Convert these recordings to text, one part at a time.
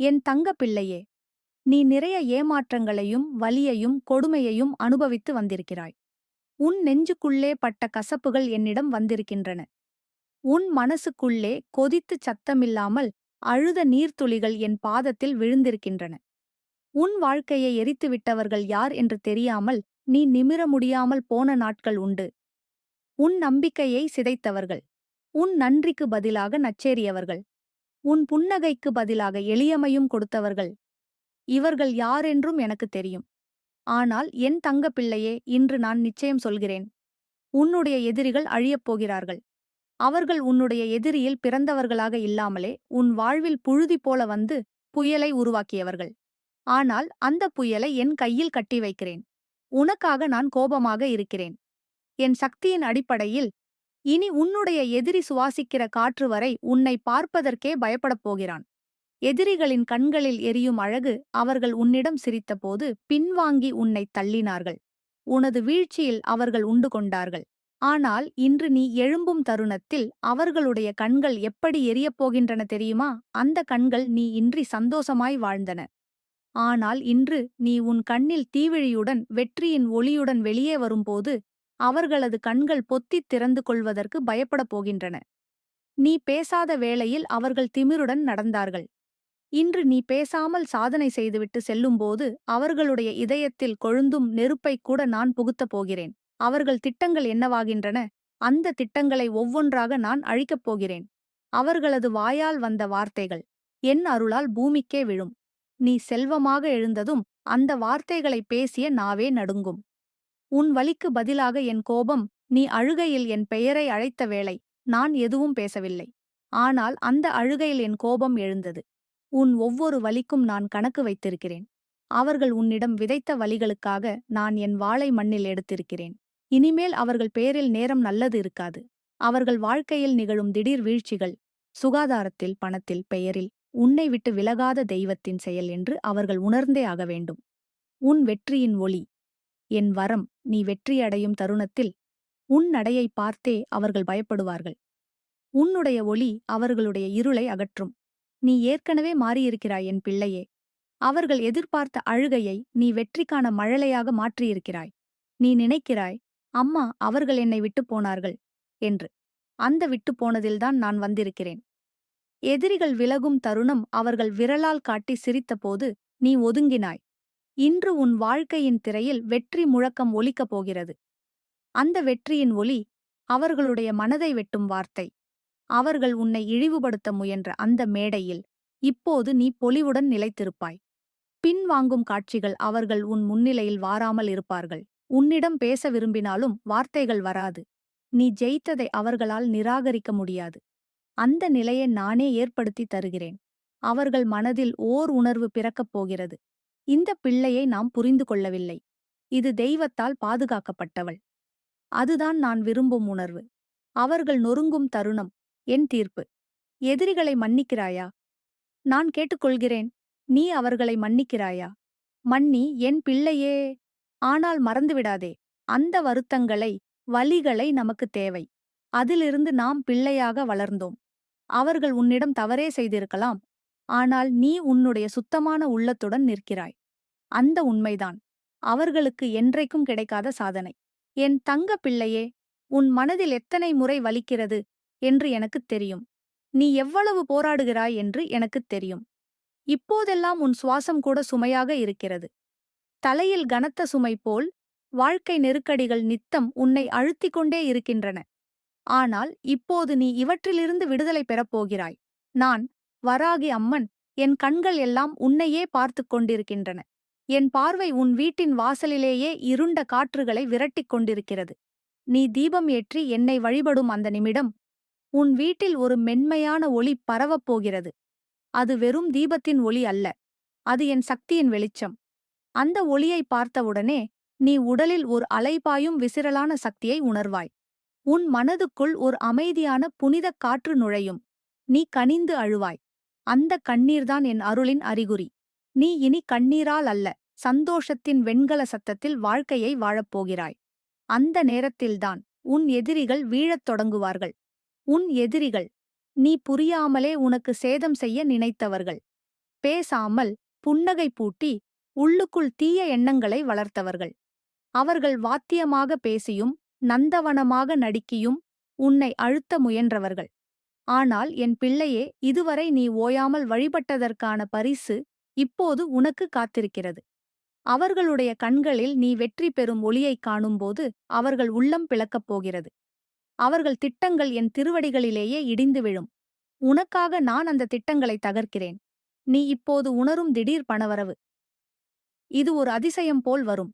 என் தங்க பிள்ளையே நீ நிறைய ஏமாற்றங்களையும் வலியையும் கொடுமையையும் அனுபவித்து வந்திருக்கிறாய். உன் நெஞ்சுக்குள்ளே பட்ட கசப்புகள் என்னிடம் வந்திருக்கின்றன. உன் மனசுக்குள்ளே கொதித்துச் சத்தமில்லாமல் அழுத நீர்த்துளிகள் என் பாதத்தில் விழுந்திருக்கின்றன. உன் வாழ்க்கையை எரித்துவிட்டவர்கள் யார் என்று தெரியாமல் நீ நிமிர முடியாமல் போன நாட்கள் உண்டு. உன் நம்பிக்கையை சிதைத்தவர்கள். உன் நன்றிக்கு பதிலாக நச்சேறியவர்கள். உன் புன்னகைக்கு பதிலாக எளியமையும் கொடுத்தவர்கள். இவர்கள் யாரென்றும் எனக்கு தெரியும். ஆனால் என் தங்க பிள்ளையே இன்று நான் நிச்சயம் சொல்கிறேன். உன்னுடைய எதிரிகள் அழியப் போகிறார்கள். அவர்கள் உன்னுடைய எதிரியில் பிறந்தவர்களாக இல்லாமலே உன் வாழ்வில் புழுதி போல வந்து புயலை உருவாக்கியவர்கள். ஆனால் அந்த புயலை என் கையில் கட்டி வைக்கிறேன். உனக்காக நான் கோபமாக இருக்கிறேன். என் சக்தியின் அடிப்படையில் இனி உன்னுடைய எதிரி சுவாசிக்கிற காற்று வரை உன்னை பார்ப்பதற்கே பயப்படப் போகிறான். எதிரிகளின் கண்களில் எரியும் அழகு அவர்கள் உன்னிடம் சிரித்தபோது பின்வாங்கி உன்னை தள்ளினார்கள். உனது வீழ்ச்சியில் அவர்கள் உண்டு கொண்டார்கள். ஆனால் இன்று நீ எழும்பும் தருணத்தில் அவர்களுடைய கண்கள் எப்படி எரியப் போகின்றன தெரியுமா? அந்த கண்கள் நீ இன்றி சந்தோஷமாய் வாழ்ந்தன. ஆனால் இன்று நீ உன் கண்ணில் தீவிழியுடன் வெற்றியின் ஒளியுடன் வெளியே வரும்போது அவர்களது கண்கள் பொத்தித் திறந்து கொள்வதற்கு பயப்படப் போகின்றன. நீ பேசாத வேளையில் அவர்கள் திமிருடன் நடந்தார்கள். இன்று நீ பேசாமல் சாதனை செய்துவிட்டு செல்லும்போது அவர்களுடைய இதயத்தில் கொழுந்தும் நெருப்பைக் கூட நான் புகுத்தப் போகிறேன். அவர்கள் திட்டங்கள் என்னவாகின்றன? அந்த திட்டங்களை ஒவ்வொன்றாக நான் அழிக்கப் போகிறேன். அவர்களது வாயால் வந்த வார்த்தைகள் என் அருளால் பூமிக்கே விழும். நீ செல்வமாக எழுந்ததும் அந்த வார்த்தைகளை பேசிய நாவே நடுங்கும். உன் வலிக்கு பதிலாக என் கோபம் நீ அழுகையில் என் பெயரை அழைத்த வேளை நான் எதுவும் பேசவில்லை. ஆனால் அந்த அழுகையில் என் கோபம் எழுந்தது. உன் ஒவ்வொரு வலிக்கும் நான் கணக்கு வைத்திருக்கிறேன். அவர்கள் உன்னிடம் விதைத்த வலிகளுக்காக நான் என் வாளை மண்ணில் எடுத்திருக்கிறேன். இனிமேல் அவர்கள் பேரில் நேரம் நல்லது இருக்காது. அவர்கள் வாழ்க்கையில் நிகழும் திடீர் வீழ்ச்சிகள் சுகாதாரத்தில் பணத்தில் பெயரில் உன்னை விட்டு விலகாத தெய்வத்தின் செயல் என்று அவர்கள் உணர்ந்தே ஆக வேண்டும். உன் வெற்றியின் ஒளி என் வரம் நீ வெற்றியடையும் தருணத்தில் உன் நடையை பார்த்தே அவர்கள் பயப்படுவார்கள். உன்னுடைய ஒளி அவர்களுடைய இருளை அகற்றும். நீ ஏற்கனவே மாறியிருக்கிறாய் என் பிள்ளையே. அவர்கள் எதிர்பார்த்த அழுகையை நீ வெற்றிக்கான மழலையாக மாற்றியிருக்கிறாய். நீ நினைக்கிறாய் அம்மா அவர்கள் என்னை விட்டு போனார்கள் என்று. அந்த விட்டு போனதில்தான் நான் வந்திருக்கிறேன். எதிரிகள் விலகும் தருணம் அவர்கள் விரலால் காட்டி சிரித்தபோது நீ ஒதுங்கினாய். இன்று உன் வாழ்க்கையின் திரையில் வெற்றி முழக்கம் ஒலிக்கப் போகிறது. அந்த வெற்றியின் ஒலி அவர்களுடைய மனதை வெட்டும் வார்த்தை. அவர்கள் உன்னை இழிவுபடுத்த முயன்ற அந்த மேடையில் இப்போது நீ பொலிவுடன் நிலைத்திருப்பாய். பின்வாங்கும் காட்சிகள் அவர்கள் உன் முன்னிலையில் வாராமல் இருப்பார்கள். உன்னிடம் பேச விரும்பினாலும் வார்த்தைகள் வராது. நீ ஜெயித்ததை அவர்களால் நிராகரிக்க முடியாது. அந்த நிலையை நானே ஏற்படுத்தி தருகிறேன். அவர்கள் மனதில் ஓர் உணர்வு பிறக்கப் போகிறது. இந்த பிள்ளையை நாம் புரிந்து கொள்ளவில்லை. இது தெய்வத்தால் பாதுகாக்கப்பட்டவள். அதுதான் நான் விரும்பும் உணர்வு. அவர்கள் நொறுங்கும் தருணம். என் தீர்ப்பு. எதிரிகளை மன்னிக்கிறாயா? நான் கேட்டுக்கொள்கிறேன். நீ அவர்களை மன்னிக்கிறாயா? மன்னி என் பிள்ளையே! ஆனால் மறந்துவிடாதே. அந்த வருத்தங்களை வலிகளை நமக்கு தேவை. அதிலிருந்து நாம் பிள்ளையாக வளர்ந்தோம். அவர்கள் உன்னிடம் தவறே செய்திருக்கலாம். ஆனால் நீ உன்னுடைய சுத்தமான உள்ளத்துடன் நிற்கிறாய். அந்த உண்மைதான். அவர்களுக்கு என்றைக்கும் கிடைக்காத சாதனை. என் தங்க பிள்ளையே உன் மனதில் எத்தனை முறை வலிக்கிறது என்று எனக்குத் தெரியும். நீ எவ்வளவு போராடுகிறாய் என்று எனக்குத் தெரியும். இப்போதெல்லாம் உன் சுவாசம் கூட சுமையாக இருக்கிறது. தலையில் கனத்த சுமை போல் வாழ்க்கை நெருக்கடிகள் நித்தம் உன்னை அழுத்திக் கொண்டே இருக்கின்றன. ஆனால் இப்போது நீ இவற்றிலிருந்து விடுதலை பெறப்போகிறாய் நான் வராகி அம்மன் என் கண்கள் எல்லாம் உன்னையே பார்த்துக் கொண்டிருக்கின்றன. என் பார்வை உன் வீட்டின் வாசலிலேயே இருண்ட காற்றுகளை விரட்டிக் கொண்டிருக்கிறது. நீ தீபம் ஏற்றி என்னை வழிபடும் அந்த நிமிடம் உன் வீட்டில் ஒரு மென்மையான ஒளி பரவப் போகிறது. அது வெறும் தீபத்தின் ஒளி அல்ல. அது என் சக்தியின் வெளிச்சம். அந்த ஒளியை பார்த்தவுடனே நீ உடலில் ஒரு அலைபாயும் விசிறலான சக்தியை உணர்வாய். உன் மனதுக்குள் ஒரு அமைதியான புனிதக் காற்று நுழையும். நீ கனிந்து அழுவாய். அந்த கண்ணீர்தான் என் அருளின் அறிகுறி. நீ இனி கண்ணீரால் அல்ல சந்தோஷத்தின் வெண்கல சத்தத்தில் வாழ்க்கையை வாழப்போகிறாய். அந்த நேரத்தில்தான் உன் எதிரிகள் வீழத் தொடங்குவார்கள். உன் எதிரிகள் நீ புரியாமலே உனக்கு சேதம் செய்ய நினைத்தவர்கள். பேசாமல் புன்னகை பூட்டி உள்ளுக்குள் தீய எண்ணங்களை வளர்த்தவர்கள். அவர்கள் வாத்தியமாக பேசியும் நந்தவனமாக நடிக்கியும் உன்னை அழுத்த முயன்றவர்கள். ஆனால் என் பிள்ளையே இதுவரை நீ ஓயாமல் வழிபட்டதற்கான பரிசு இப்போது உனக்கு காத்திருக்கிறது. அவர்களுடைய கண்களில் நீ வெற்றி பெறும் ஒளியைக் காணும்போது அவர்கள் உள்ளம் பிளக்கப் போகிறது. அவர்கள் திட்டங்கள் என் திருவடிகளிலேயே இடிந்து விழும். உனக்காக நான் அந்த திட்டங்களை தகர்க்கிறேன். நீ இப்போது உணரும் திடீர் பணவரவு. இது ஒரு அதிசயம் போல் வரும்.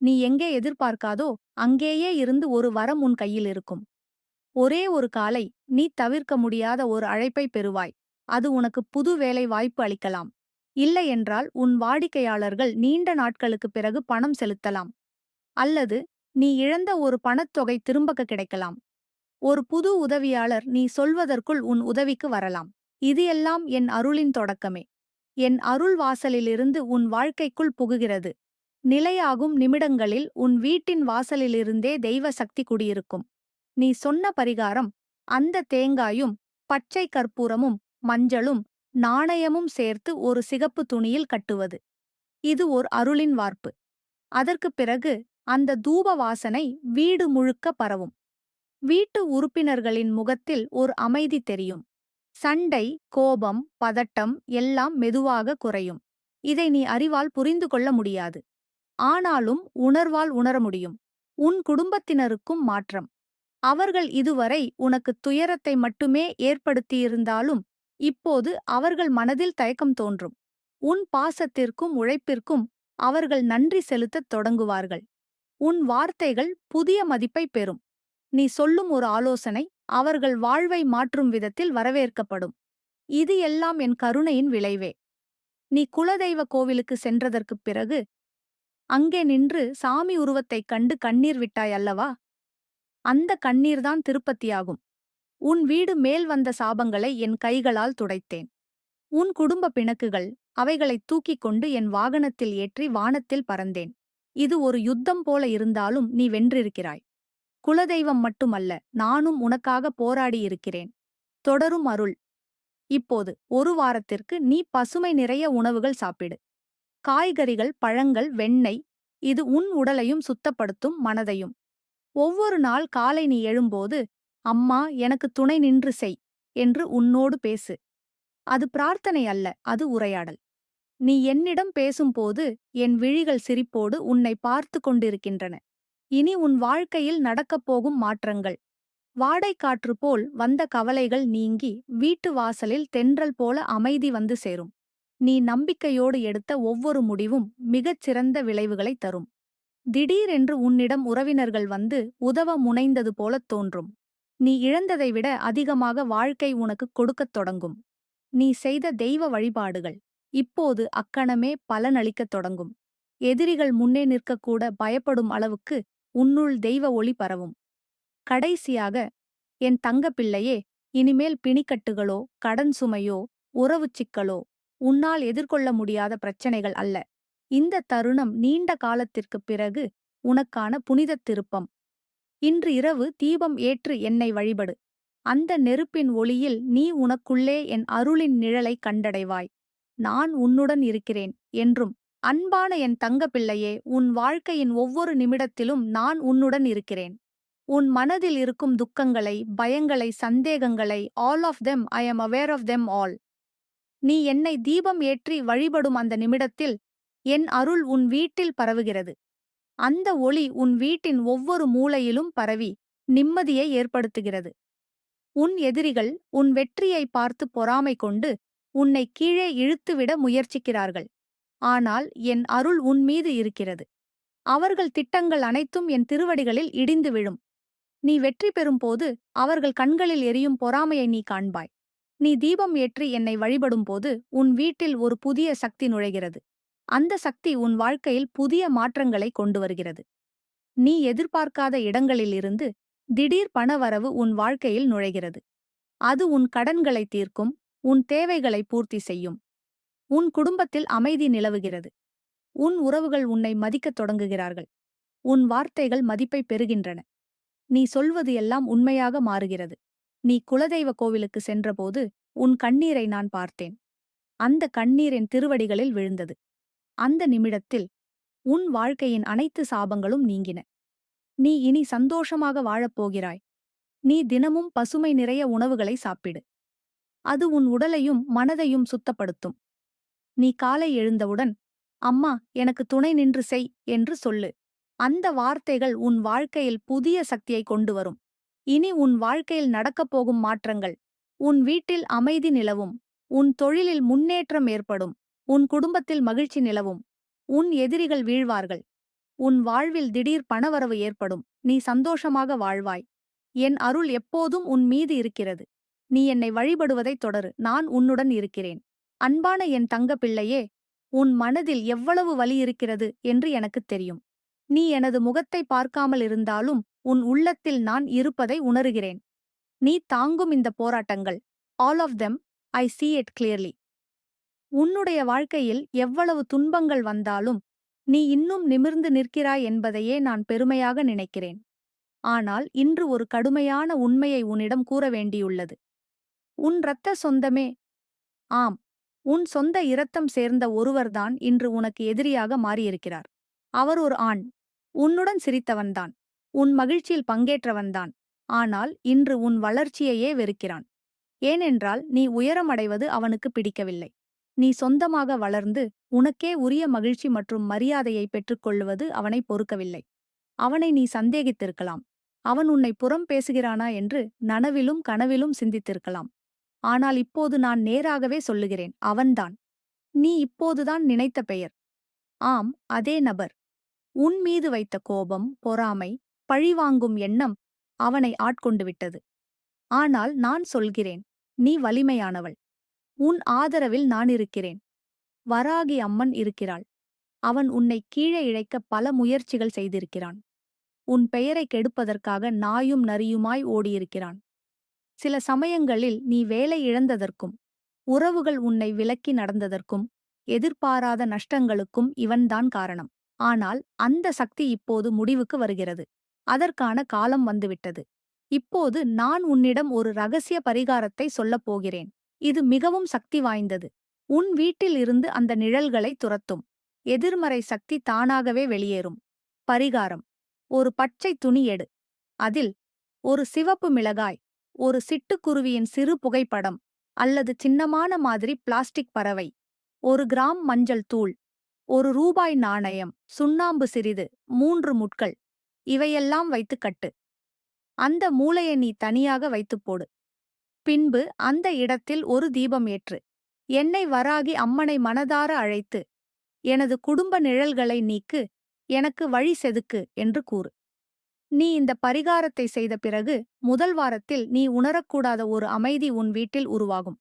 நீ எங்கே எதிர்பார்க்காதோ அங்கேயே இருந்து ஒரு வரம் உன் கையில் இருக்கும். ஒரே ஒரு காலை நீ தவிர்க்க முடியாத ஒரு அழைப்பை பெறுவாய். அது உனக்கு புது வேலை வாய்ப்பு அளிக்கலாம். இல்லையென்றால் உன் வாடிக்கையாளர்கள் நீண்ட நாட்களுக்குப் பிறகு பணம் செலுத்தலாம். அல்லது நீ இழந்த ஒரு பணத்தொகை திரும்பக்க கிடைக்கலாம். ஒரு புது உதவியாளர் நீ சொல்வதற்குள் உன் உதவிக்கு வரலாம். இது எல்லாம் என் அருளின் தொடக்கமே. என் அருள் வாசலிலிருந்து உன் வாழ்க்கைக்குள் புகுகிறது. நிலையாகும் நிமிடங்களில் உன் வீட்டின் வாசலிலிருந்தே தெய்வ சக்தி குடியிருக்கும். நீ சொன்ன பரிகாரம் அந்த தேங்காயும் பச்சை கற்பூரமும் மஞ்சளும் நாணயமும் சேர்த்து ஒரு சிகப்பு துணியில் கட்டுவது. இது ஓர் அருளின் வார்ப்பு. அதற்குப் பிறகு அந்த தூப வாசனை வீடு முழுக்க பரவும். வீட்டு உறுப்பினர்களின் முகத்தில் ஒரு அமைதி தெரியும். சண்டை கோபம் பதட்டம் எல்லாம் மெதுவாக குறையும். இதை நீ அறிவால் புரிந்து கொள்ள முடியாது. ஆனாலும் உணர்வால் உணர முடியும். உன் குடும்பத்தினருக்கும் மாற்றம். அவர்கள் இதுவரை உனக்கு துயரத்தை மட்டுமே ஏற்படுத்தியிருந்தாலும் இப்போது அவர்கள் மனதில் தயக்கம் தோன்றும். உன் பாசத்திற்கும் உழைப்பிற்கும் அவர்கள் நன்றி செலுத்தத் தொடங்குவார்கள். உன் வார்த்தைகள் புதிய மதிப்பை பெறும். நீ சொல்லும் ஒரு ஆலோசனை அவர்கள் வாழ்வை மாற்றும் விதத்தில் வரவேற்கப்படும். இது எல்லாம் என் கருணையின் விளைவே. நீ குலதெய்வ கோவிலுக்கு சென்றதற்குப் பிறகு அங்கே நின்று சாமி உருவத்தைக் கண்டு கண்ணீர் விட்டாய் அல்லவா? அந்த கண்ணீர்தான் திருப்பத்தியாகும். உன் வீடு மேல் வந்த சாபங்களை என் கைகளால் துடைத்தேன். உன் குடும்ப பிணக்குகள் அவைகளைத் தூக்கிக் கொண்டு என் வாகனத்தில் ஏற்றி வானத்தில் பறந்தேன். இது ஒரு யுத்தம் போல இருந்தாலும் நீ வென்றிருக்கிறாய். குலதெய்வம் மட்டுமல்ல நானும் உனக்காக போராடியிருக்கிறேன் தொடரும் அருள். இப்போது ஒரு வாரத்திற்கு நீ பசுமை நிறைய உணவுகள் சாப்பிடு. காய்கறிகள் பழங்கள் வெண்ணெய் இது உன் உடலையும் சுத்தப்படுத்தும் மனதையும். ஒவ்வொரு நாள் காலை நீ எழும்போது அம்மா எனக்கு துணை நின்று செய் என்று உன்னோடு பேசு. அது பிரார்த்தனை அல்ல அது உரையாடல். நீ என்னிடம் பேசும்போது என் விழிகள் சிரிப்போடு உன்னை பார்த்து கொண்டிருக்கின்றன. இனி உன் வாழ்க்கையில் நடக்கப் போகும் மாற்றங்கள். வாடைக்காற்று போல் வந்த கவலைகள் நீங்கி வீட்டு வாசலில் தென்றல் போல அமைதி வந்து சேரும். நீ நம்பிக்கையோடு எடுத்த ஒவ்வொரு முடிவும் மிகச் சிறந்த விளைவுகளைத் தரும். திடீரென்று உன்னிடம் உறவினர்கள் வந்து உதவ முனைந்தது போலத் தோன்றும். நீ இழந்ததை விட அதிகமாக வாழ்க்கை உனக்கு கொடுக்கத் தொடங்கும். நீ செய்த தெய்வ வழிபாடுகள் இப்போது அக்கணமே பலனளிக்கத் தொடங்கும். எதிரிகள் முன்னே நிற்கக்கூட பயப்படும் அளவுக்கு உன்னுள் தெய்வ ஒளி பரவும். கடைசியாக என் தங்கப்பிள்ளையே இனிமேல் பிணிக்கட்டுகளோ கடன் சுமையோ உறவுச் சிக்கலோ உன்னால் எதிர்கொள்ள முடியாத பிரச்சனைகள் அல்ல. இந்த தருணம் நீண்ட காலத்திற்குப் பிறகு உனக்கான புனிதத் திருப்பம். இன்று இரவு தீபம் ஏற்று என்னை வழிபடு. அந்த நெருப்பின் ஒளியில் நீ உனக்குள்ளே என் அருளின் நிழலைக் கண்டடைவாய். நான் உன்னுடன் இருக்கிறேன் என்றும் அன்பான என் தங்கப்பிள்ளையே உன் வாழ்க்கையின் ஒவ்வொரு நிமிடத்திலும் நான் உன்னுடன் இருக்கிறேன். உன் மனதில் இருக்கும் துக்கங்களை பயங்களை சந்தேகங்களை all of them I am aware of them all நீ என்னை தீபம் ஏற்றி வழிபடும் அந்த நிமிடத்தில் என் அருள் உன் வீட்டில் பரவுகிறது. அந்த ஒளி உன் வீட்டின் ஒவ்வொரு மூலையிலும் பரவி நிம்மதியை ஏற்படுத்துகிறது. உன் எதிரிகள் உன் வெற்றியை பார்த்து பொறாமை கொண்டு உன்னை கீழே இழுத்துவிட முயற்சிக்கிறார்கள். ஆனால் என் அருள் உன் மீது இருக்கிறது. அவர்கள் திட்டங்கள் அனைத்தும் என் திருவடிகளில் இடிந்து விழும். நீ வெற்றி பெறும்போது அவர்கள் கண்களில் எரியும் பொறாமையை நீ காண்பாய். நீ தீபம் ஏற்றி என்னை வழிபடும்போது உன் வீட்டில் ஒரு புதிய சக்தி நுழைகிறது. அந்த சக்தி உன் வாழ்க்கையில் புதிய மாற்றங்களை கொண்டு வருகிறது. நீ எதிர்பார்க்காத இடங்களிலிருந்து திடீர் பணவரவு உன் வாழ்க்கையில் நுழைகிறது. அது உன் கடன்களை தீர்க்கும் உன் தேவைகளை பூர்த்தி செய்யும். உன் குடும்பத்தில் அமைதி நிலவுகிறது. உன் உறவுகள் உன்னை மதிக்கத் தொடங்குகிறார்கள். உன் வார்த்தைகள் மதிப்பை பெறுகின்றன. நீ சொல்வது எல்லாம் உண்மையாக மாறுகிறது. நீ குலதெய்வ கோவிலுக்கு சென்றபோது உன் கண்ணீரை நான் பார்த்தேன். அந்த கண்ணீர் என் திருவடிகளில் விழுந்தது. அந்த நிமிடத்தில் உன் வாழ்க்கையின் அனைத்து சாபங்களும் நீங்கின. நீ இனி சந்தோஷமாக வாழப்போகிறாய் நீ தினமும் பசுமை நிறைய உணவுகளை சாப்பிடு. அது உன் உடலையும் மனதையும் சுத்தப்படுத்தும். நீ காலை எழுந்தவுடன் அம்மா எனக்கு துணை நின்று செய் என்று சொல்லு. அந்த வார்த்தைகள் உன் வாழ்க்கையில் புதிய சக்தியை கொண்டு வரும். இனி உன் வாழ்க்கையில் நடக்கப் போகும் மாற்றங்கள் உன் வீட்டில் அமைதி நிலவும் உன் தொழிலில் முன்னேற்றம் ஏற்படும். உன் குடும்பத்தில் மகிழ்ச்சி நிலவும். உன் எதிரிகள் வீழ்வார்கள். உன் வாழ்வில் திடீர் பணவரவு ஏற்படும். நீ சந்தோஷமாக வாழ்வாய். என் அருள் எப்போதும் உன் மீது இருக்கிறது. நீ என்னை வழிபடுவதைத் தொடரு. நான் உன்னுடன் இருக்கிறேன். அன்பான என் தங்க பிள்ளையே உன் மனதில் எவ்வளவு வலி இருக்கிறது என்று எனக்குத் தெரியும். நீ எனது முகத்தை பார்க்காமல் இருந்தாலும் உன் உள்ளத்தில் நான் இருப்பதை உணருகிறேன். நீ தாங்கும் இந்த போராட்டங்கள். All of them I see it clearly உன்னுடைய வாழ்க்கையில் எவ்வளவு துன்பங்கள் வந்தாலும் நீ இன்னும் நிமிர்ந்து நிற்கிறாய் என்பதையே நான் பெருமையாக நினைக்கிறேன். ஆனால் இன்று ஒரு கடுமையான உண்மையை உன்னிடம் கூற வேண்டியுள்ளது. உன் இரத்த சொந்தமே. ஆம் உன் சொந்த இரத்தம் சேர்ந்த ஒருவர்தான் இன்று உனக்கு எதிரியாக மாறியிருக்கிறார். அவர் ஒரு ஆண். உன்னுடன் சிரித்தவன்தான். உன் மகிழ்ச்சியில் பங்கேற்றவன்தான். ஆனால் இன்று உன் வளர்ச்சியையே வெறுக்கிறான். ஏனென்றால் நீ உயரமடைவது அவனுக்கு பிடிக்கவில்லை. நீ சொந்தமாக வளர்ந்து உனக்கே உரிய மகிழ்ச்சி மற்றும் மரியாதையை பெற்றுக்கொள்வது அவனை பொறுக்கவில்லை. அவனை நீ சந்தேகித்திருக்கலாம். அவன் உன்னை புறம் பேசுகிறானா என்று நனவிலும் கனவிலும் சிந்தித்திருக்கலாம். ஆனால் இப்போது நான் நேராகவே சொல்லுகிறேன் அவன்தான். நீ இப்போதுதான் நினைத்த பெயர். ஆம் அதே நபர். உன் மீது வைத்த கோபம் பொறாமை பழிவாங்கும் எண்ணம் அவனை ஆட்கொண்டு விட்டது. ஆனால் நான் சொல்கிறேன் நீ வலிமையானவள். உன் ஆதரவில் நான் இருக்கிறேன். வராகி அம்மன் இருக்கிறாள். அவன் உன்னை கீழே இழைக்க பல முயற்சிகள் செய்திருக்கிறான். உன் பெயரை கெடுப்பதற்காக நாயும் நரியுமாய் ஓடியிருக்கிறான். சில சமயங்களில் நீ வேலை இழந்ததற்கும் உறவுகள் உன்னை விலக்கி நடந்ததற்கும் எதிர்பாராத நஷ்டங்களுக்கும் இவன்தான் காரணம். ஆனால் அந்த சக்தி இப்போது முடிவுக்கு வருகிறது. அதற்கான காலம் வந்துவிட்டது. இப்போது நான் உன்னிடம் ஒரு ரகசிய பரிகாரத்தை சொல்லப் போகிறேன். இது மிகவும் சக்தி வாய்ந்தது. உன் வீட்டில் இருந்து அந்த நிழல்களை துரத்தும். எதிர்மறை சக்தி தானாகவே வெளியேறும். பரிகாரம். ஒரு பச்சை துணி எடு. அதில் ஒரு சிவப்பு மிளகாய் ஒரு சிட்டுக்குருவியின் சிறு புகைப்படம் அல்லது சின்னமான மாதிரி பிளாஸ்டிக் பறவை ஒரு கிராம் மஞ்சள் தூள் ஒரு ரூபாய் நாணயம் சுண்ணாம்பு சிறிது மூன்று முட்கள் இவையெல்லாம் வைத்து கட்டு. அந்த மூளையை நீ தனியாக வைத்துப் போடு. பின்பு அந்த இடத்தில் ஒரு தீபம் ஏற்று என்னை வராகி அம்மனை மனதார அழைத்து எனது குடும்ப நிழல்களை நீக்கு எனக்கு வழி செதுக்கு என்று கூறு. நீ இந்த பரிகாரத்தை செய்த பிறகு முதல் வாரத்தில் நீ உணரக்கூடாத ஒரு அமைதி உன் வீட்டில் உருவாகும்.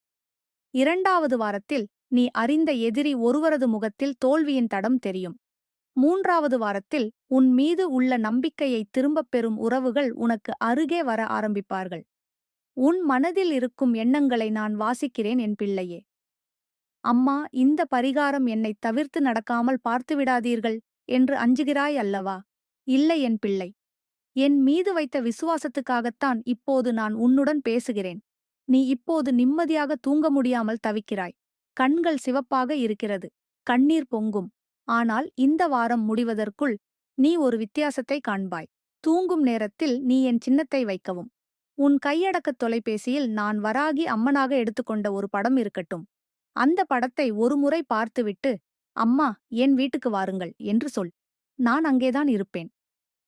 இரண்டாவது வாரத்தில் நீ அறிந்த எதிரி ஒருவரது முகத்தில் தோல்வியின் தடம் தெரியும். மூன்றாவது வாரத்தில் உன் மீது உள்ள நம்பிக்கையை திரும்பப் பெறும் உறவுகள் உனக்கு அருகே வர ஆரம்பிப்பார்கள். உன் மனதில் இருக்கும் எண்ணங்களை நான் வாசிக்கிறேன் என் பிள்ளையே. அம்மா இந்த பரிகாரம் என்னை தவிர்த்து நடக்காமல் பார்த்துவிடாதீர்கள் என்று அஞ்சுகிறாய் அல்லவா? இல்லை என் பிள்ளை. என் மீது வைத்த விசுவாசத்துக்காகத்தான் இப்போது நான் உன்னுடன் பேசுகிறேன். நீ இப்போது நிம்மதியாக தூங்க முடியாமல் தவிக்கிறாய். கண்கள் சிவப்பாக இருக்கிறது. கண்ணீர் பொங்கும். ஆனால் இந்த வாரம் முடிவதற்குள் நீ ஒரு வித்தியாசத்தை காண்பாய். தூங்கும் நேரத்தில் நீ என் சின்னத்தை வைக்கவும். உன் கையடக்கத் தொலைபேசியில் நான் வராகி அம்மனாக எடுத்துக்கொண்ட ஒரு படம் இருக்கட்டும். அந்த படத்தை ஒருமுறை பார்த்துவிட்டு அம்மா என் வீட்டுக்கு வாருங்கள் என்று சொல். நான் அங்கேதான் இருப்பேன்.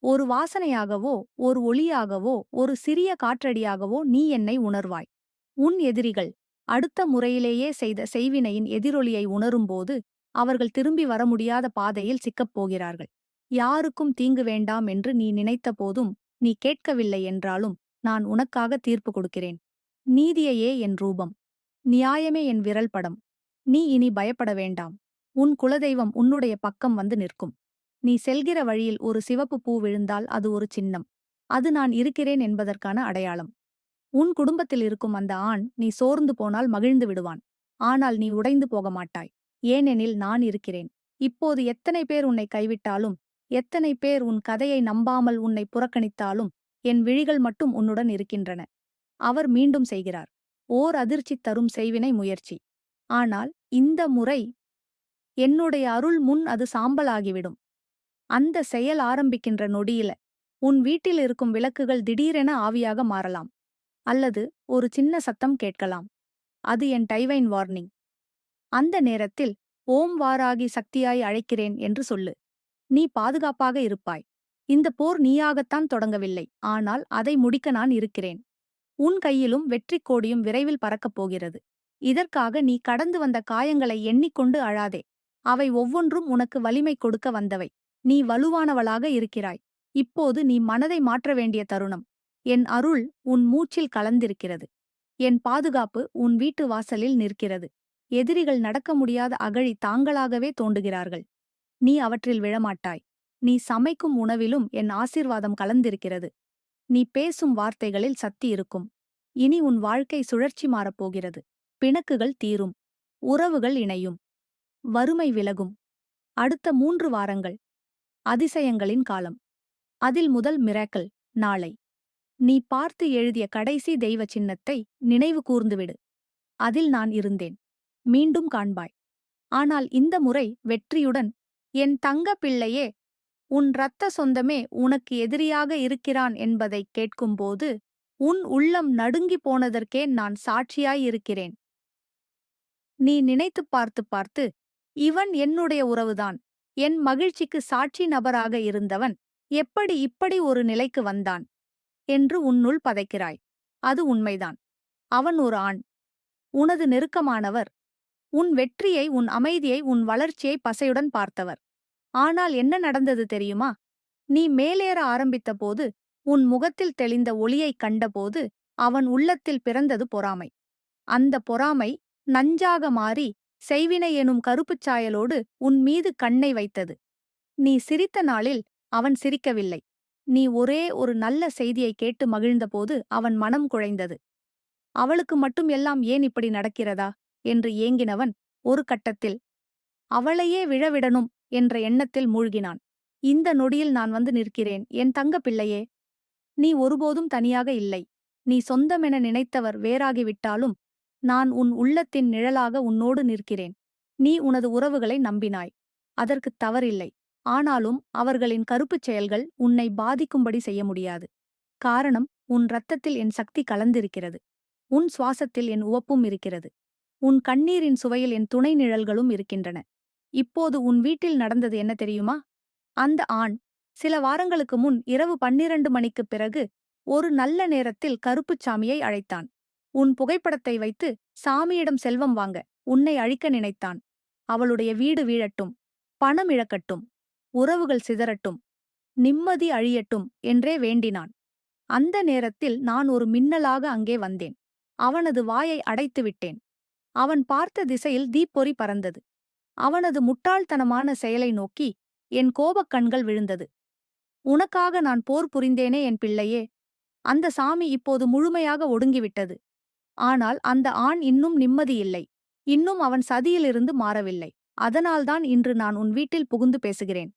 ஒரு வாசனையாகவோ ஒரு ஒளியாகவோ ஒரு சிறிய காற்றடியாகவோ நீ என்னை உணர்வாய். உன் எதிரிகள் அடுத்த முறையிலேயே செய்த செய்வினையின் எதிரொலியை உணரும்போது அவர்கள் திரும்பி வர முடியாத பாதையில் சிக்கப் போகிறார்கள். யாருக்கும் தீங்கு வேண்டாம் என்று நீ நினைத்த போதும் நீ கேட்கவில்லை என்றாலும் நான் உனக்காக தீர்ப்பு கொடுக்கிறேன். நீதியையே என் ரூபம். நியாயமே என் விரல் படம். நீ இனி பயப்பட வேண்டாம். உன் குலதெய்வம் உன்னுடைய பக்கம் வந்து நிற்கும். நீ செல்கிற வழியில் ஒரு சிவப்பு பூ விழுந்தால் அது ஒரு சின்னம். அது நான் இருக்கிறேன் என்பதற்கான அடையாளம். உன் குடும்பத்தில் இருக்கும் அந்த ஆண் நீ சோர்ந்து போனால் மகிழ்ந்து விடுவான். ஆனால் நீ உடைந்து போக மாட்டாய். ஏனெனில் நான் இருக்கிறேன். இப்போது எத்தனை பேர் உன்னை கைவிட்டாலும் எத்தனை பேர் உன் கதையை நம்பாமல் உன்னை புறக்கணித்தாலும் என் விழிகள் மட்டும் உன்னுடன் இருக்கின்றன. அவர் மீண்டும் செய்கிறார். ஓர் அதிர்ச்சி தரும் செய்வினை முயற்சி. ஆனால் இந்த முறை என்னுடைய அருள் முன் அது சாம்பலாகிவிடும். அந்த செயல் ஆரம்பிக்கின்ற நொடியில உன் வீட்டில் இருக்கும் விளக்குகள் திடீரென ஆவியாக மாறலாம். அல்லது ஒரு சின்ன சத்தம் கேட்கலாம். அது என் டைவைன் வார்னிங். அந்த நேரத்தில் ஓம் வாராகி சக்தியாய் அழைக்கிறேன் என்று சொல்லு. நீ பாதுகாப்பாக இருப்பாய். இந்த போர் நீயாகத்தான் தொடங்கவில்லை. ஆனால் அதை முடிக்க நான் இருக்கிறேன். உன் கையிலும் வெற்றிக் கோடியும் விரைவில் பறக்கப் போகிறது. இதற்காக நீ கடந்து வந்த காயங்களை எண்ணிக்கொண்டு அழாதே. அவை ஒவ்வொன்றும் உனக்கு வலிமை கொடுக்க வந்தவை. நீ வலுவானவளாக இருக்கிறாய். இப்போது நீ மனதை மாற்ற வேண்டிய தருணம். என் அருள் உன் மூச்சில் கலந்திருக்கிறது. என் பாதுகாப்பு உன் வீட்டு வாசலில் நிற்கிறது. எதிரிகள் நடக்க முடியாத அகழி தாங்களாகவே தோண்டுகிறார்கள் நீ அவற்றில் விழமாட்டாய். நீ சமைக்கும் உணவிலும் என் ஆசீர்வாதம் கலந்திருக்கிறது. நீ பேசும் வார்த்தைகளில் சக்தி இருக்கும். இனி உன் வாழ்க்கை சுழற்சி மாறப்போகிறது. பிணக்குகள் தீரும். உறவுகள் இணையும். வறுமை விலகும். அடுத்த மூன்று வாரங்கள். அதிசயங்களின் காலம். அதில் முதல் மிராக்கல் நாளை. நீ பார்த்து எழுதிய கடைசி தெய்வ சின்னத்தை நினைவு கூர்ந்துவிடு அதில் நான் இருந்தேன். மீண்டும் காண்பாய். ஆனால் இந்த முறை வெற்றியுடன் என் தங்க பிள்ளையே உன் இரத்த சொந்தமே உனக்கு எதிரியாக இருக்கிறான் என்பதைக் கேட்கும்போது உன் உள்ளம் நடுங்கி போனதற்கே நான் சாட்சியாயிருக்கிறேன் நீ நினைத்துப் பார்த்து பார்த்து இவன் என்னுடைய உறவுதான். என் மகிழ்ச்சிக்கு சாட்சி நபராக இருந்தவன். எப்படி இப்படி ஒரு நிலைக்கு வந்தான்? என்று உன்னுள் பதைக்கிறாய். அது உண்மைதான். அவன் ஒரு ஆண். உனது நெருக்கமானவர். உன் வெற்றியை உன் அமைதியை உன் வளர்ச்சியை பசையுடன் பார்த்தவர். ஆனால் என்ன நடந்தது தெரியுமா? நீ மேலேற ஆரம்பித்தபோது உன் முகத்தில் தெளிந்த ஒளியைக் கண்டபோது அவன் உள்ளத்தில் பிறந்தது பொறாமை. அந்த பொறாமை நஞ்சாக மாறி செய்வினை எனும் கருப்புச் சாயலோடு உன் மீது கண்ணை வைத்தது. நீ சிரித்த நாளில் அவன் சிரிக்கவில்லை. நீ ஒரே ஒரு நல்ல செய்தியை கேட்டு மகிழ்ந்தபோது அவன் மனம் குழைந்தது. அவளுக்கு மட்டும் எல்லாம் ஏன் இப்படி நடக்கிறதா? என்று ஏங்கினவன் ஒரு கட்டத்தில். அவளையே விழவிடணும். என்ற எண்ணத்தில் மூழ்கினான். இந்த நொடியில் நான் வந்து நிற்கிறேன். என் தங்க பிள்ளையே நீ ஒருபோதும் தனியாக இல்லை. நீ சொந்தமென நினைத்தவர் வேறாகிவிட்டாலும் நான் உன் உள்ளத்தின் நிழலாக உன்னோடு நிற்கிறேன். நீ உனது உறவுகளை நம்பினாய். அதற்குத் தவறில்லை. ஆனாலும் அவர்களின் கருப்புச் செயல்கள் உன்னை பாதிக்கும்படி செய்ய முடியாது. காரணம் உன் இரத்தத்தில் என் சக்தி கலந்திருக்கிறது. உன் சுவாசத்தில் என் உவப்பும் இருக்கிறது. உன் கண்ணீரின் சுவையில் என் துணை நிழல்களும் இருக்கின்றன. இப்போது உன் வீட்டில் நடந்தது என்ன தெரியுமா? அந்த ஆண் சில வாரங்களுக்கு முன் இரவு பன்னிரண்டு மணிக்குப் பிறகு ஒரு நல்ல நேரத்தில் கருப்புச் சாமியை அழைத்தான். உன் புகைப்படத்தை வைத்து சாமியிடம் செல்வம் வாங்க உன்னை அழிக்க நினைத்தான். அவளுடைய வீடு வீழட்டும் பணம் இழக்கட்டும் உறவுகள் சிதறட்டும் நிம்மதி அழியட்டும் என்றே வேண்டினான். அந்த நேரத்தில் நான் ஒரு மின்னலாக அங்கே வந்தேன். அவனது வாயை அடைத்து விட்டேன் அவன் பார்த்த திசையில் தீப்பொறி பறந்தது. அவனது முட்டாள்தனமான செயலை நோக்கி என் கோபக் கண்கள் விழுந்தது. உனக்காக நான் போர் புரிந்தேனே என் பிள்ளையே. அந்த சாமி இப்போது முழுமையாக ஒடுங்கிவிட்டது. ஆனால் அந்த ஆண் இன்னும் நிம்மதியில்லை இன்னும் அவன் சதியிலிருந்து மாறவில்லை. அதனால்தான் இன்று நான் உன் வீட்டில் புகுந்து பேசுகிறேன்.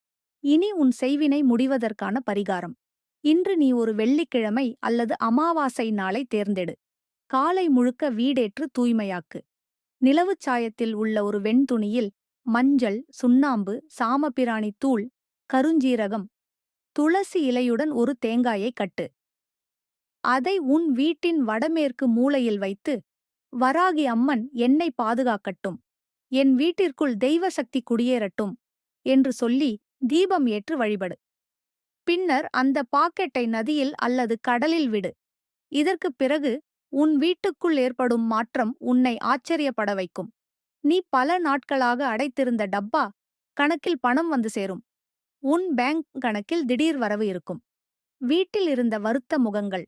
இனி உன் செய்வினை முடிவதற்கான பரிகாரம். இன்று நீ ஒரு வெள்ளிக்கிழமை அல்லது அமாவாசை நாளை தேர்ந்தெடு. காலை முழுக்க வீடேற்று தூய்மையாக்கு. நிலவுச் சாயத்தில் உள்ள ஒரு வெண்துணியில் மஞ்சள் சுண்ணாம்பு சாமப்பிராணி தூள் கருஞ்சீரகம் துளசி இலையுடன் ஒரு தேங்காயை கட்டு. அதை உன் வீட்டின் வடமேற்கு மூலையில் வைத்து வராகி அம்மன் என்னை பாதுகாக்கட்டும். என் வீட்டிற்குள் தெய்வ சக்தி குடியேறட்டும் என்று சொல்லி தீபம் ஏற்று வழிபடு. பின்னர் அந்த பாக்கெட்டை நதியில் அல்லது கடலில் விடு. இதற்குப் பிறகு உன் வீட்டுக்குள் ஏற்படும் மாற்றம் உன்னை ஆச்சரியப்பட வைக்கும். நீ பல நாட்களாக அடைத்திருந்த டப்பா கணக்கில் பணம் வந்து சேரும். உன் பேங்க் கணக்கில் திடீர் வரவு இருக்கும். வீட்டில் இருந்த வருத்த முகங்கள்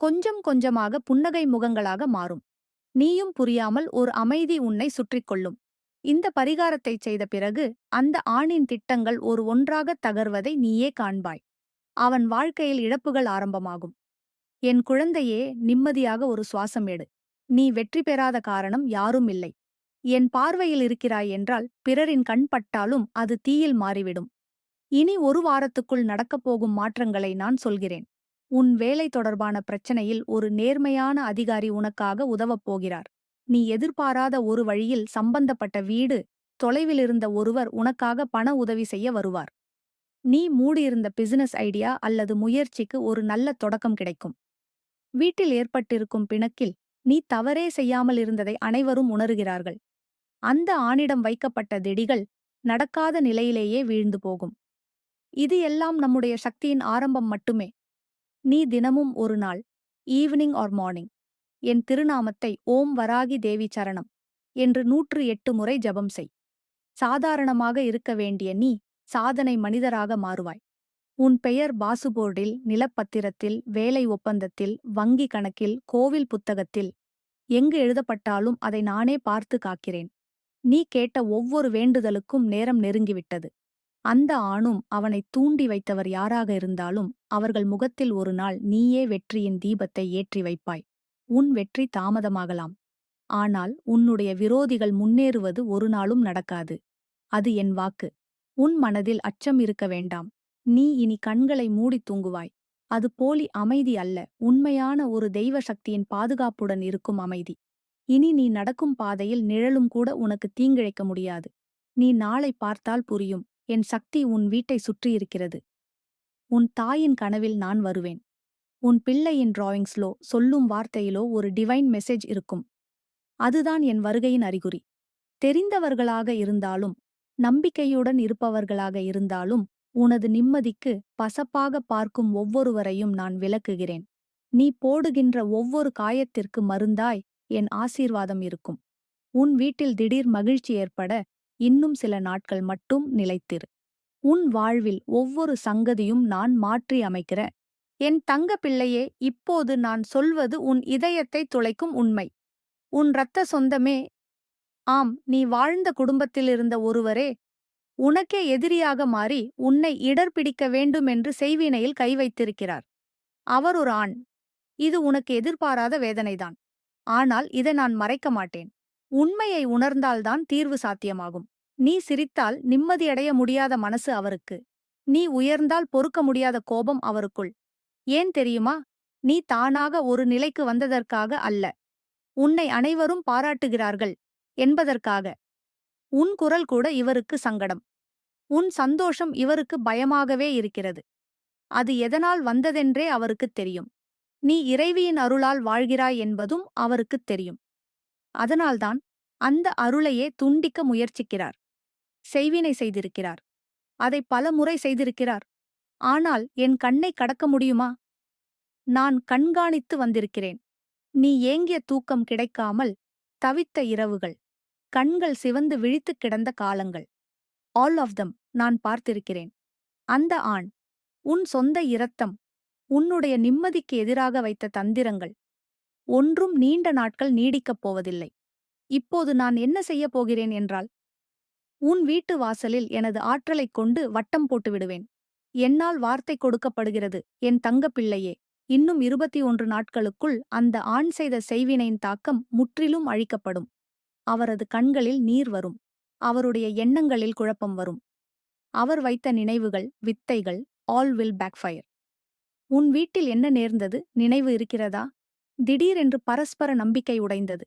கொஞ்சம் கொஞ்சமாக புன்னகை முகங்களாக மாறும். நீயும் புரியாமல் ஒரு அமைதி உன்னை சுற்றிக் கொள்ளும். இந்த பரிகாரத்தைச் செய்த பிறகு அந்த ஆணின் திட்டங்கள் ஒரு ஒன்றாகத் தகர்வதை நீயே காண்பாய். அவன் வாழ்க்கையில் இழப்புகள் ஆரம்பமாகும். என் குழந்தையே நிம்மதியாக ஒரு சுவாசம் எடு. நீ வெற்றி பெறாத காரணம் யாரும் இல்லை. என் பார்வையில் இருக்கிறாய் என்றால் பிறரின் கண் பட்டாலும் அது தீயில் மாறிவிடும். இனி ஒரு வாரத்துக்குள் நடக்கப் போகும் மாற்றங்களை நான் சொல்கிறேன். உன் வேலை தொடர்பான பிரச்சனையில் ஒரு நேர்மையான அதிகாரி உனக்காக உதவப் போகிறார். நீ எதிர்பாராத ஒரு வழியில் சம்பந்தப்பட்ட வீடு தொலைவிலிருந்த ஒருவர் உனக்காக பண உதவி செய்ய வருவார். நீ மூடியிருந்த பிசினஸ் ஐடியா அல்லது முயற்சிக்கு ஒரு நல்ல தொடக்கம் கிடைக்கும். வீட்டில் ஏற்பட்டிருக்கும் பிணக்கில் நீ தவறே செய்யாமல் இருந்ததை அனைவரும் உணர்கிறார்கள். அந்த ஆணிடம் வைக்கப்பட்ட திடிகள் நடக்காத நிலையிலேயே வீழ்ந்து போகும். இது எல்லாம் நம்முடைய சக்தியின் ஆரம்பம் மட்டுமே. நீ தினமும் ஒரு நாள் ஈவினிங் ஆர் மார்னிங் என் திருநாமத்தை ஓம் வராகி தேவி சரணம் என்று நூற்று எட்டு முறை ஜபம் செய். சாதாரணமாக இருக்க வேண்டிய நீ சாதனை மனிதராக மாறுவாய். உன் பெயர் பாசுபோர்டில் நிலப்பத்திரத்தில் வேலை ஒப்பந்தத்தில் வங்கி கணக்கில் கோவில் புத்தகத்தில் எங்கு எழுதப்பட்டாலும் அதை நானே பார்த்து காக்கிறேன். நீ கேட்ட ஒவ்வொரு வேண்டுதலுக்கும் நேரம் நெருங்கிவிட்டது. அந்த ஆணும் அவனை தூண்டி வைத்தவர் யாராக இருந்தாலும் அவர்கள் முகத்தில் ஒரு நாள் நீயே வெற்றியின் தீபத்தை ஏற்றி வைப்பாய். உன் வெற்றி தாமதமாகலாம். ஆனால் உன்னுடைய விரோதிகள் முன்னேறுவது ஒரு நாளும் நடக்காது. அது என் வாக்கு. உன் மனதில் அச்சம் இருக்க வேண்டாம். நீ இனி கண்களை மூடித் தூங்குவாய். அது போலி அமைதி அல்ல. உண்மையான ஒரு தெய்வ சக்தியின் பாதுகாப்புடன் இருக்கும் அமைதி. இனி நீ நடக்கும் பாதையில் நிழலும் கூட உனக்கு தீங்கிழைக்க முடியாது. நீ நாளை பார்த்தால் புரியும். என் சக்தி உன் வீட்டை சுற்றியிருக்கிறது உன் தாயின் கனவில் நான் வருவேன். உன் பிள்ளையின் டிராயிங்ஸ்லோ சொல்லும் வார்த்தையிலோ ஒரு டிவைன் மெசேஜ் இருக்கும். அதுதான் என் வருகையின் அறிகுறி. தெரிந்தவர்களாக இருந்தாலும் நம்பிக்கையுடன் இருப்பவர்களாக இருந்தாலும் உனது நிம்மதிக்கு பசப்பாக பார்க்கும் ஒவ்வொருவரையும் நான் விளக்குகிறேன். நீ போடுகின்ற ஒவ்வொரு காயத்திற்கு மருந்தாய் என் ஆசீர்வாதம் இருக்கும். உன் வீட்டில் திடீர் மகிழ்ச்சி ஏற்பட இன்னும் சில நாட்கள் மட்டும் நிலைத்திரு. உன் வாழ்வில் ஒவ்வொரு சங்கதியும் நான் மாற்றி அமைக்கிற என் தங்க பிள்ளையே இப்போது நான் சொல்வது உன் இதயத்தை துளைக்கும் உண்மை. உன் இரத்த சொந்தமே. ஆம் நீ வாழ்ந்த குடும்பத்திலிருந்த ஒருவரே. உனக்கே எதிரியாக மாறி உன்னை இடர் பிடிக்க வேண்டுமென்று செய்வினையில் கை வைத்திருக்கிறார். அவர் ஒரு ஆண். இது உனக்கு எதிர்பாராத வேதனைதான். ஆனால் இதை நான் மறைக்க மாட்டேன். உண்மையை உணர்ந்தால்தான் தீர்வு சாத்தியமாகும். நீ சிரித்தால் நிம்மதியடைய முடியாத மனசு அவருக்கு. நீ உயர்ந்தால் பொறுக்க முடியாத கோபம் அவருக்குள். ஏன் தெரியுமா? நீ தானாக ஒரு நிலைக்கு வந்ததற்காக அல்ல. உன்னை அனைவரும் பாராட்டுகிறார்கள் என்பதற்காக. உன் குரல் கூட இவருக்கு சங்கடம். உன் சந்தோஷம் இவருக்கு பயமாகவே இருக்கிறது. அது எதனால் வந்ததென்றே அவருக்குத் தெரியும். நீ இறைவியின் அருளால் வாழ்கிறாய் என்பதும் அவருக்குத் தெரியும். அதனால்தான் அந்த அருளையே துண்டிக்க முயற்சிக்கிறார். செய்வினை செய்திருக்கிறார். அதை பல முறை செய்திருக்கிறார். ஆனால் என் கண்ணை கடக்க முடியுமா? நான் கண்காணித்து வந்திருக்கிறேன். நீ ஏங்கிய தூக்கம் கிடைக்காமல் தவித்த இரவுகள் கண்கள் சிவந்து விழித்துக் கிடந்த காலங்கள். ஆல் ஆஃப் தம் நான் பார்த்திருக்கிறேன். அந்த ஆண் உன் சொந்த இரத்தம் உன்னுடைய நிம்மதிக்கு எதிராக வைத்த தந்திரங்கள். ஒன்றும் நீண்ட நாட்கள் நீடிக்கப் போவதில்லை. இப்போது நான் என்ன செய்யப் போகிறேன் என்றால் உன் வீட்டு வாசலில் எனது ஆற்றலைக் கொண்டு வட்டம் போட்டு விடுவேன். என்னால் வார்த்தை கொடுக்கப்படுகிறது என் தங்கப் பிள்ளையே இன்னும் இருபத்தி ஒன்று நாட்களுக்குள் அந்த ஆண் செய்த செய்வினையின் தாக்கம் முற்றிலும் அழிக்கப்படும். அவரது கண்களில் நீர் வரும். அவருடைய எண்ணங்களில் குழப்பம் வரும். அவர் வைத்த நினைவுகள் வித்தைகள் ஆல் வில் பேக்ஃபயர் உன் வீட்டில் என்ன நேர்ந்தது? நினைவு இருக்கிறதா? திடீரென்று பரஸ்பர நம்பிக்கை உடைந்தது.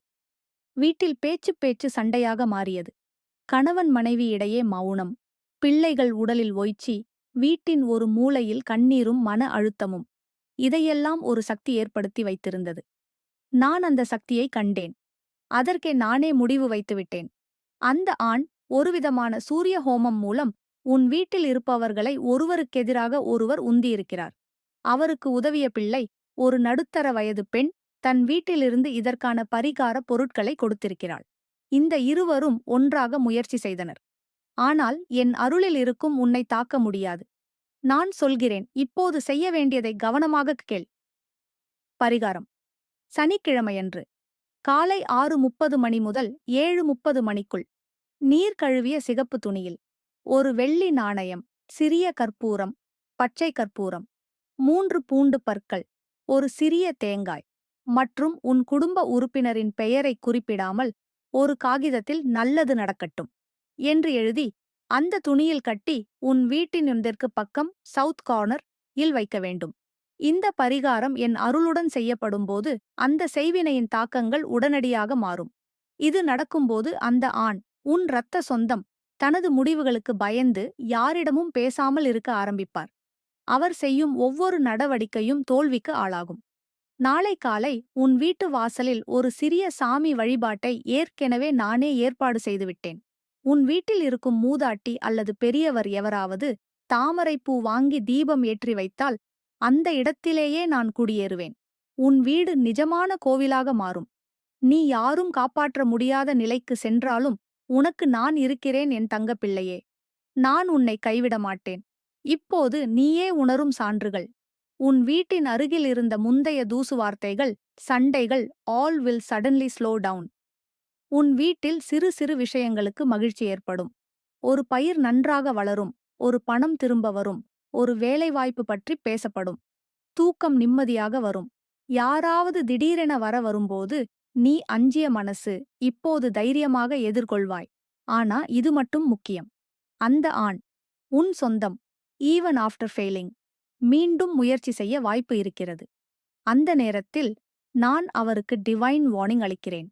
வீட்டில் பேச்சு பேச்சு சண்டையாக மாறியது. கணவன் மனைவி இடையே மௌனம். பிள்ளைகள் உடலில் ஒய்ச்சி வீட்டின் ஒரு மூலையில் கண்ணீரும் மன அழுத்தமும். இதையெல்லாம் ஒரு சக்தி ஏற்படுத்தி வைத்திருந்தது. நான் அந்த சக்தியை கண்டேன். அதற்கே நானே முடிவு வைத்துவிட்டேன் அந்த ஆண் ஒருவிதமான சூரிய ஹோமம் மூலம் உன் வீட்டில் இருப்பவர்களை ஒருவருக்கெதிராக ஒருவர் உந்தியிருக்கிறார். அவருக்கு உதவிய பிள்ளை ஒரு நடுத்தர வயது பெண் தன் வீட்டிலிருந்து இதற்கான பரிகார பொருட்களை கொடுத்திருக்கிறாள். இந்த இருவரும் ஒன்றாக முயற்சி செய்தனர். ஆனால் என் அருளில் இருக்கும் உன்னை தாக்க முடியாது. நான் சொல்கிறேன். இப்போது செய்ய வேண்டியதை கவனமாக கேள். பரிகாரம். சனிக்கிழமையன்று காலை ஆறு முப்பது மணி முதல் ஏழு முப்பது மணிக்குள் நீர் கழுவிய சிகப்பு துணியில் ஒரு வெள்ளி நாணயம் சிறிய கற்பூரம் பச்சை கற்பூரம் மூன்று பூண்டு பற்கள் ஒரு சிறிய தேங்காய் மற்றும் உன் குடும்ப உறுப்பினரின் பெயரை குறிப்பிடாமல் ஒரு காகிதத்தில் நல்லது நடக்கட்டும் என்று எழுதி அந்த துணியில் கட்டி உன் வீட்டினொன்றிற்கு பக்கம் சவுத் கார்னர் இல் வைக்க வேண்டும். இந்த பரிகாரம் என் அருளுடன் செய்யப்படும்போது அந்த செய்வினையின் தாக்கங்கள் உடனடியாக மாறும். இது நடக்கும்போது அந்த ஆண் உன் இரத்த சொந்தம் தனது முடிவுகளுக்கு பயந்து யாரிடமும் பேசாமல் இருக்க ஆரம்பிப்பார். அவர் செய்யும் ஒவ்வொரு நடவடிக்கையும் தோல்விக்கு ஆளாகும். நாளை காலை உன் வீட்டு வாசலில் ஒரு சிறிய சாமி வழிபாட்டை ஏற்கெனவே நானே ஏற்பாடு செய்துவிட்டேன். உன் வீட்டில் இருக்கும் மூதாட்டி அல்லது பெரியவர் எவராவது தாமரைப்பூ வாங்கி தீபம் ஏற்றி வைத்தால் அந்த இடத்திலேயே நான் குடியேறுவேன். உன் வீடு நிஜமான கோவிலாக மாறும். நீ யாரும் காப்பாற்ற முடியாத நிலைக்கு சென்றாலும் உனக்கு நான் இருக்கிறேன் என் தங்கப்பிள்ளையே. நான் உன்னை கைவிட மாட்டேன் இப்போது நீயே உணரும் சான்றுகள். உன் வீட்டின் அருகில் இருந்த முந்தைய தூசு வார்த்தைகள் சண்டைகள் all will suddenly slow down உன் வீட்டில் சிறு சிறு விஷயங்களுக்கு மகிழ்ச்சி ஏற்படும். ஒரு பயிர் நன்றாக வளரும் ஒரு பணம் திரும்ப வரும் ஒரு வேலைவாய்ப்பு பற்றி பேசப்படும். தூக்கம் நிம்மதியாக வரும். யாராவது திடீரென வர வரும்போது நீ அஞ்சிய மனசு இப்போது தைரியமாக எதிர்கொள்வாய். ஆனா இது மட்டும் முக்கியம். அந்த ஆண் உன் சொந்தம் ஈவன் ஆஃப்டர் ஃபெயிலிங் மீண்டும் முயற்சி செய்ய வாய்ப்பு இருக்கிறது. அந்த நேரத்தில் நான் அவருக்கு டிவைன் வார்னிங் அளிக்கிறேன்.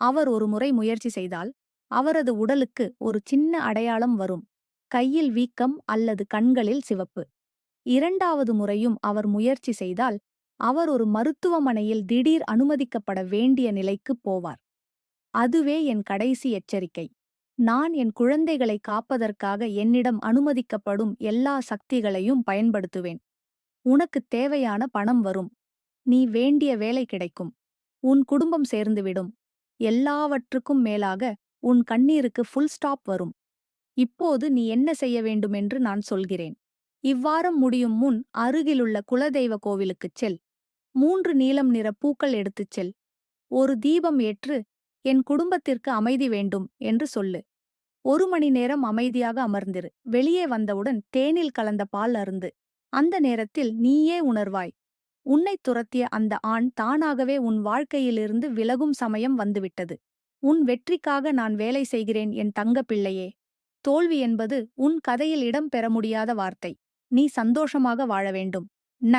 அவர் ஒரு முறை முயற்சி செய்தால் அவரது உடலுக்கு ஒரு சின்ன அடையாளம் வரும். கையில் வீக்கம் அல்லது கண்களில் சிவப்பு. இரண்டாவது முறையும் அவர் முயற்சி செய்தால் அவர் ஒரு மருத்துவமனையில் திடீர் அனுமதிக்கப்பட வேண்டிய நிலைக்குப் போவார். அதுவே என் கடைசி எச்சரிக்கை. நான் என் குழந்தைகளை காப்பதற்காக என்னிடம் அனுமதிக்கப்படும் எல்லா சக்திகளையும் பயன்படுத்துவேன். உனக்குத் தேவையான பணம் வரும். நீ வேண்டிய வேலை கிடைக்கும். உன் குடும்பம் சேர்ந்துவிடும். எல்லாவற்றுக்கும் மேலாக உன் கண்ணீருக்கு ஃபுல் ஸ்டாப் வரும். இப்போது நீ என்ன செய்ய வேண்டுமென்று நான் சொல்கிறேன். இவ்வாரம் முடியும் முன் அருகிலுள்ள குலதெய்வ கோவிலுக்குச் செல். மூன்று நீலம் நிற பூக்கள் எடுத்துச் செல். ஒரு தீபம் ஏற்று என் குடும்பத்திற்கு அமைதி வேண்டும் என்று சொல்லு. ஒரு மணி நேரம் அமைதியாக அமர்ந்திரு. வெளியே வந்தவுடன் தேனில் கலந்த பால் அருந்து. அந்த நேரத்தில் நீயே உணர்வாய். உன்னைத் துரத்திய அந்த ஆண் தானாகவே உன் வாழ்க்கையிலிருந்து விலகும் சமயம் வந்துவிட்டது. உன் வெற்றிக்காக நான் வேலை செய்கிறேன் என் தங்க பிள்ளையே. தோல்வி என்பது உன் கதையில் இடம் பெற முடியாத வார்த்தை. நீ சந்தோஷமாக வாழ வேண்டும். ந.